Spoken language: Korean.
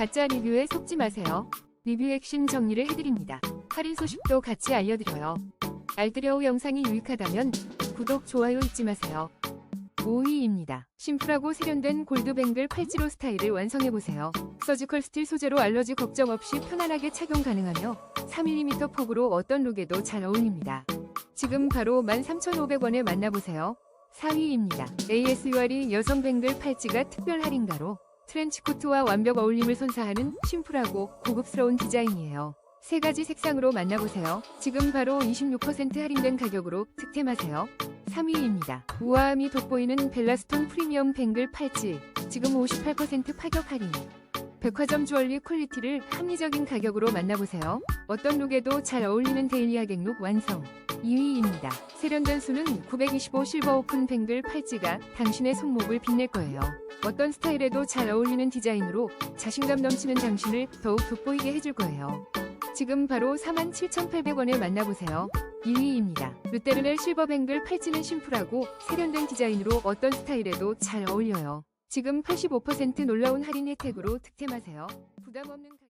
가짜 리뷰에 속지 마세요. 리뷰 액션 정리를 해드립니다. 할인 소식도 같이 알려드려요. 알뜰여우 영상이 유익하다면 구독, 좋아요 잊지 마세요. 5위입니다. 심플하고 세련된 골드뱅글 팔찌로 스타일을 완성해보세요. 서지컬 스틸 소재로 알러지 걱정 없이 편안하게 착용 가능하며 3mm 폭으로 어떤 룩에도 잘 어울립니다. 지금 바로 13,500원에 만나보세요. 4위입니다. ASUR이 여성 뱅글 팔찌가 특별 할인가로 트렌치코트와 완벽 어울림을 선사하는 심플하고 고급스러운 디자인이에요. 세 가지 색상으로 만나보세요. 지금 바로 26% 할인된 가격으로 득템하세요. 3위입니다. 우아함이 돋보이는 벨라스톤 프리미엄 뱅글 팔찌. 지금 58% 파격 할인. 백화점 주얼리 퀄리티를 합리적인 가격으로 만나보세요. 어떤 룩에도 잘 어울리는 데일리 하객 룩 완성. 2위입니다. 세련된 수는 925 실버 오픈 뱅글 팔찌가 당신의 손목을 빛낼 거예요. 어떤 스타일에도 잘 어울리는 디자인으로 자신감 넘치는 당신을 더욱 돋보이게 해줄 거예요. 지금 바로 47,800원에 만나보세요. 2위입니다. 르테르넬 실버 뱅글 팔찌는 심플하고 세련된 디자인으로 어떤 스타일에도 잘 어울려요. 지금 85% 놀라운 할인 혜택으로 득템하세요. 부담 없는.